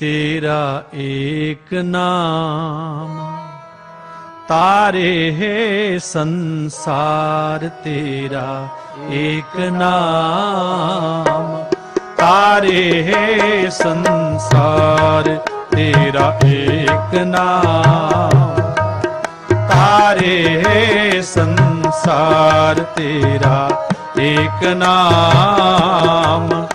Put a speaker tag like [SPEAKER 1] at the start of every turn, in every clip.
[SPEAKER 1] ਤੇਰਾ ਏਕ ਨਾਮ, ਤਾਰੇ ਹੈ ਸੰਸਾਰ ਤੇਰਾ ਏਕ ਨਾਮ, ਤਾਰੇ ਹੈ ਸੰਸਾਰ ਤੇਰਾ ਏਕ ਨਾਮ, ਤਾਰੇ ਹੈ ਸੰਸਾਰ ਤੇਰਾ ਏਕ ਨਾਮ।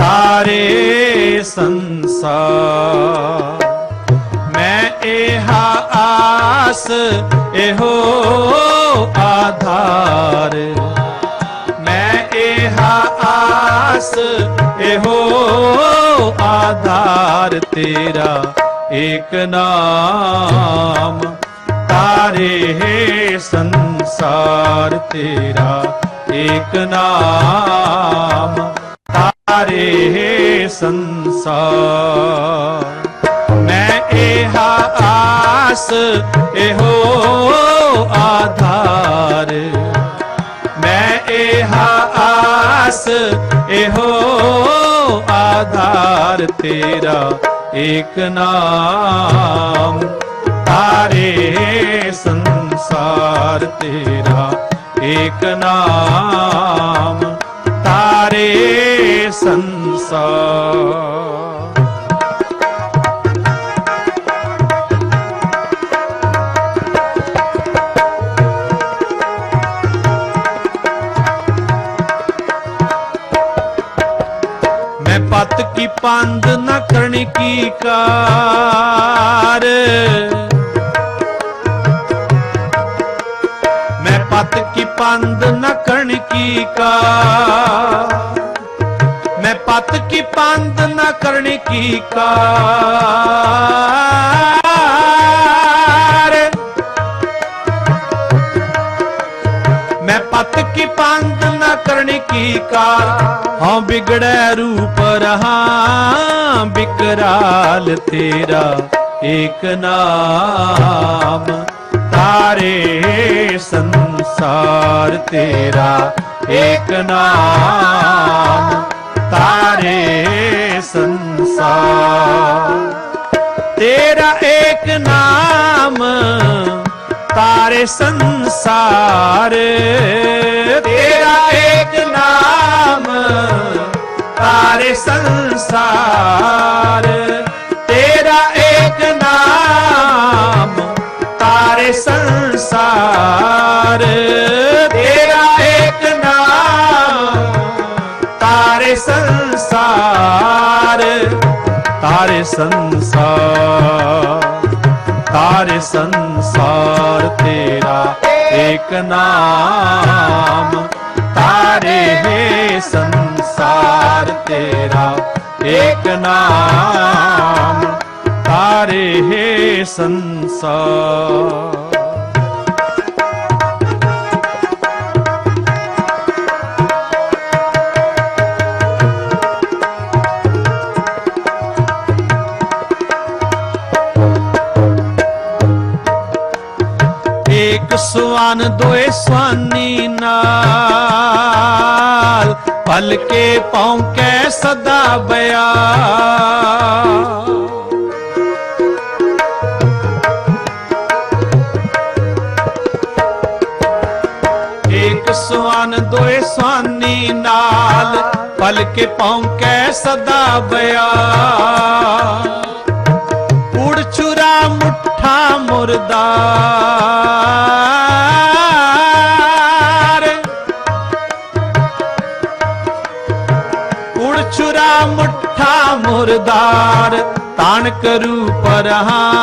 [SPEAKER 1] ਤਾਰੇ ਸੰਸਾਰ। ਮੈਂ ਇਹ ਆਸ, ਇਹੋ ਆਧਾਰ। ਮੈਂ ਇਹ ਆਸ, ਇਹੋ ਆਧਾਰ, ਤੇਰਾ ਏਕ ਨਾਮ। ਤਾਰੇ ਸੰਸਾਰ, ਤੇਰਾ ਏਕ ਨਾਮ। ਤਾਰੇ ਸੰਸਾਰ, ਮੈਂ ਇਹ ਆਸ, ਇਹੋ ਆਧਾਰ। ਮੈਂ ਇਹ ਆਸ, ਇਹੋ ਆਧਾਰ, ਤੇਰਾ ਏਕ ਨਾਮ। ਤਾਰੇ ਸੰਸਾਰ, ਤੇਰਾ ਏਕ ਨਾਮ। ਤਾਰੇ ਸੰਸਾਰ। ਮੈਂ ਪਤ ਕੀ ਪੰਦ ਨਾ ਕਰਨੀ ਕੀ ਕਾ ਕੀ ਪੰਦ ਨਾ ਕਰਨੀ ਕੀ ਕਾਰ ਮੈਂ ਪਤ ਕੀ ਪੰਦ ਨਾ ਕਰਨੀ ਕੀ ਕਾਰ ਮੈਂ ਪਤ ਕੀ ਪੰਦ ਨਾ ਕਰਨੀ ਕੀ ਕਾਰ ਹਾਂ ਬਿਗੜੈ ਰੂਪ ਰਹਾ ਬਿਕਰਾਲ ਤੇਰਾ ਏਕ ਨਾਮ। ਤਾਰੇ ਸੰਸਾਰ ਤੇਰਾ ਏਕ ਨਾਮ, ਤਾਰੇ ਸੰਸਾਰ। ਤੇਰਾ ਏਕ ਨਾਮ, ਤਾਰੇ ਸੰਸਾਰ। ਤੇਰਾ ਏਕ ਨਾਮ, ਤਾਰੇ ਸੰਸਾਰ। ਸੰਸਾਰ, ਤਾਰੇ ਸੰਸਾਰ ਤਾਰੇ ਸੰਸਾਰ ਤੇਰਾ ਏਕ ਨਾਮ। ਤਾਰੇ ਹੈ ਸੰਸਾਰ ਤੇਰਾ ਏਕ ਨਾਮ। ਤਾਰੇ ਹੈ ਸੰਸਾਰ। ਸਵਾਨ ਦੋਏ ਸਵਾਨੀ ਨਾਲ। ਪਲਕੇ ਕੇ ਪੌਂਕੈ ਸਦਾ ਬਿਆ ਏਕ ਸਵਾਨ ਦੋਏ ਸਵਾਨੀ ਨਾਲ। ਪਲਕੇ ਕੇ ਪੌਂਕੈ ਸਦਾ ਬਿਆ ਉੜ ਚੁਰਾ ਮੁੱਠਾ ਮੁਰਦਾ। ਮੁਰਦਾਰ ਤਾਣ ਕਰੂ ਪਰਹਾ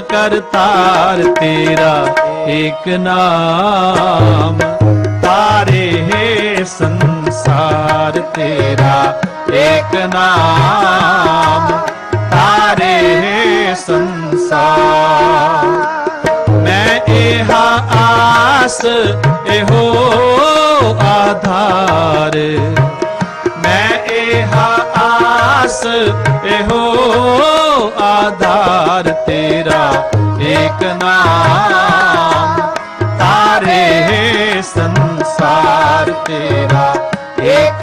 [SPEAKER 1] ਕਰਤਾਰ ਤੇਰਾ ਏਕ ਨਾਮ। ਤਾਰੇ ਹੈ ਸੰਸਾਰ ਤੇਰਾ ਏਕ ਨਾਮ। ਤਾਰੇ ਹੈ ਸੰਸਾਰ। ਮੈਂ ਇਹ ਆਸ ਆਸ ਇਹੋ ਆਧਾਰ ਤੇਰਾ ਏਕ ਨਾਮ। ਤਾਰੇ ਸੰਸਾਰ ਤੇਰਾ ਏਕ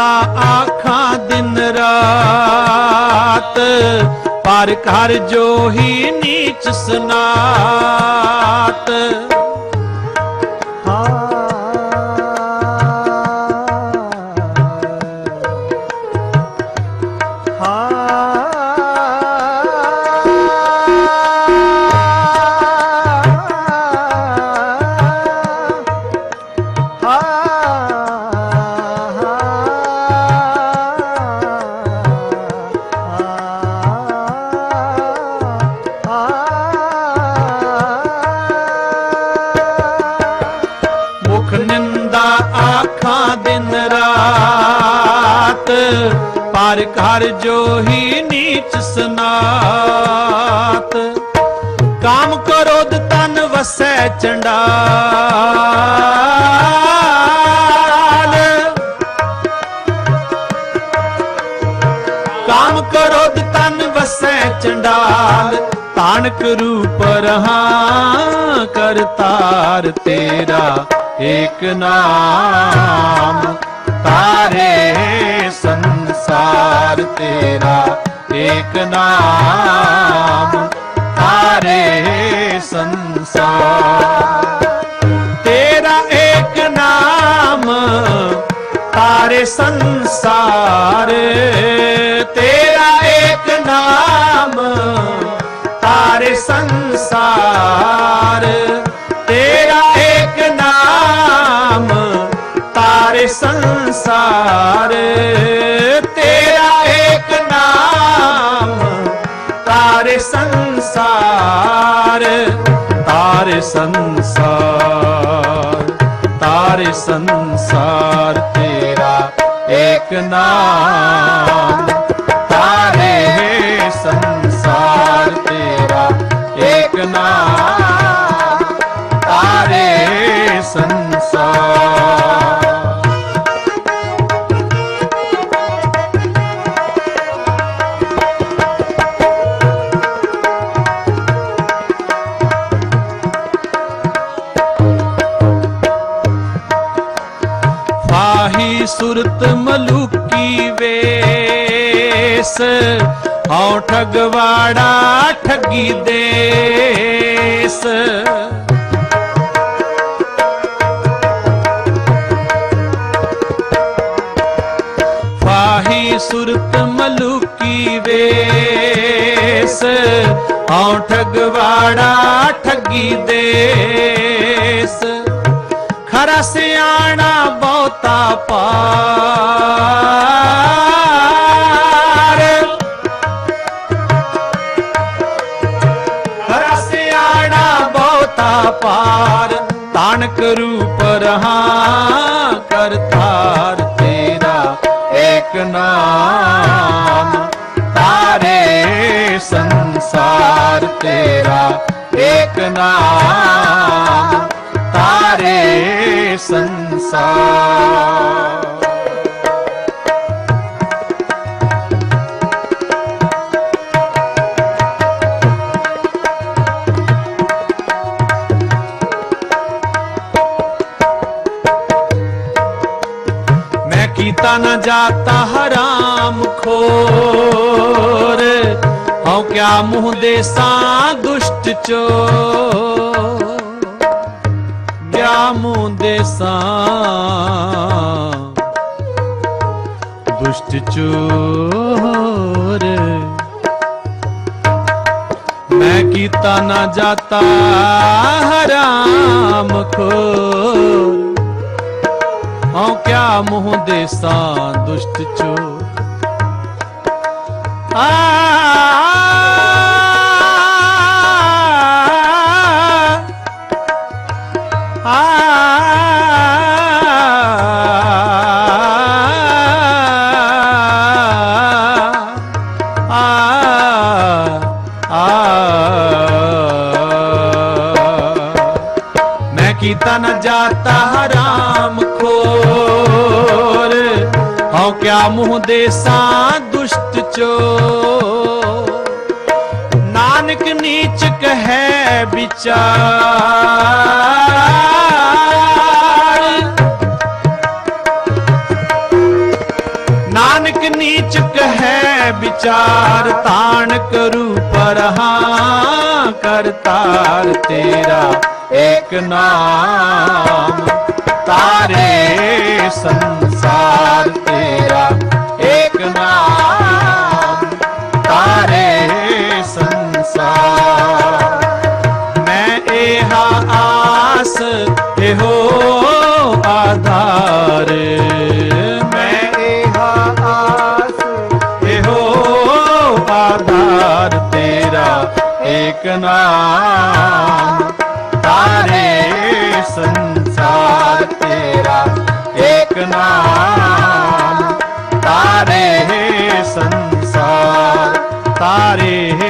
[SPEAKER 1] ਨਿੰਦਾ ਆਖਾਂ ਦਿਨ ਰਾਤ ਪਰ ਘਰ ਜੋ ਹੀ ਨੀਚ ਸਨਾਤ। ਪਰ ਕਰ ਜੋ ਹੀ ਨੀਚ ਸਨਾਤ। ਕਾਮ ਕ੍ਰੋਧ ਤਨ ਵਸੈ ਚੰਡਾਲ। ਕਾਮ ਕ੍ਰੋਧ ਤਨ ਵਸੈ ਚੰਡਾਲ ਤਾਣਕ ਰੂਪ ਰਹਾ ਕਰਤਾਰ ਤੇਰਾ ਏਕ ਨਾਮ। ਤਾਰੇ ਸੰਸਾਰ ਤੇਰਾ ਏਕ ਨਾਮ। ਤਾਰੇ ਸੰਸਾਰ। ਤੇਰਾ ਏਕ ਨਾਮ ਤਾਰੇ ਸੰਸਾਰ। ਤੇਰਾ ਏਕ ਨਾਮ ਤਾਰੇ ਸੰਸਾਰ। ਸੰਸਾਰ ਤੇਰਾ ਏਕ ਨਾਮ ਤਾਰੇ ਸੰਸਾਰ ਤਾਰੇ ਸੰਸਾਰ ਤਾਰੇ ਸੰਸਾਰ ਤੇਰਾ ਏਕ ਨਾਮ। ਹਉ ਠਗਵਾੜਾ ਠਗੀ ਦੇਸ। ਫਾਹੀ ਸੁਰਤ ਮਲੂਕੀ ਵੇਸ, ਹਉ ਠਗਵਾੜਾ ਠਗੀ ਦੇਸ। ਖਰਾ ਸਿਆਣਾ ਬਹੁਤਾ ਪਾ ਪਾਰ ਤਾਣਕ ਰੂਪ ਰਹਾ ਕਰਤਾਰ ਤੇਰਾ ਏਕ ਨਾਮ। ਤਾਰੇ ਸੰਸਾਰ ਤੇਰਾ ਏਕ ਨਾਮ। ਤਾਰੇ ਸੰਸਾਰ ਮੈਂ ਕੀਤਾ ਨਾ ਜਾਤਾ ਹਰਾਮ ਖੋਰ। ਹਉ ਕਿਆ ਮੂੰਹ ਦੇ ਸਾਂ ਦੁਸ਼ਟ ਚੋ ਕਿਆ ਮੂੰਹ ਦੇ ਸਾਂ ਦੁਸ਼ਟ ਚੋਰ। ਮੈਂ ਕੀਤਾ ਨਾ ਜਾਤਾ ਹਰਾਮ ਖੋਰ। ਹਉ ਕਿਆ ਮੂੰਹ ਦੇਸਾਂ ਦੁਸ਼ਟ ਚੋ ਆ ਕੀਤਾ ਨ ਜਾਤਾ ਮੂੰਹ ਦੇਸਾਂ ਦੁਸ਼ਟ ਚੋ ਨਾਨਕ ਨੀਚ ਕਹੈ ਵਿਚਾਰ। ਨਾਨਕ ਨੀਚ ਕਹੈ ਵਿਚਾਰ ਤਾਣ ਕਰੂ ਪਰਹਾ ਕਰਤਾਰ ਤੇਰਾ ਏਕ ਨਾਮ। ਤਾਰੇ ਸੰਸਾਰ ਤੇਰਾ, ਏਕ ਨਾਮ, ਤਾਰੇ ਸੰਸਾਰ। ਮੈਂ ਇਹਾ ਆਸ, ਇਹੋ ਆਧਾਰ। ਮੈਂ ਇਹਾ ਆਸ, ਇਹੋ ਆਧਾਰ ਤੇਰਾ, ਏਕ ਨਾਮ, ਤਾਰੇ ਸੰਸਾਰ ਤੇਰਾ, ਏਕ ਨਾਮ। हमारे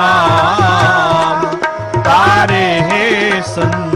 [SPEAKER 1] ਨਾਮ ਤਾਰੇ ਸੰਤ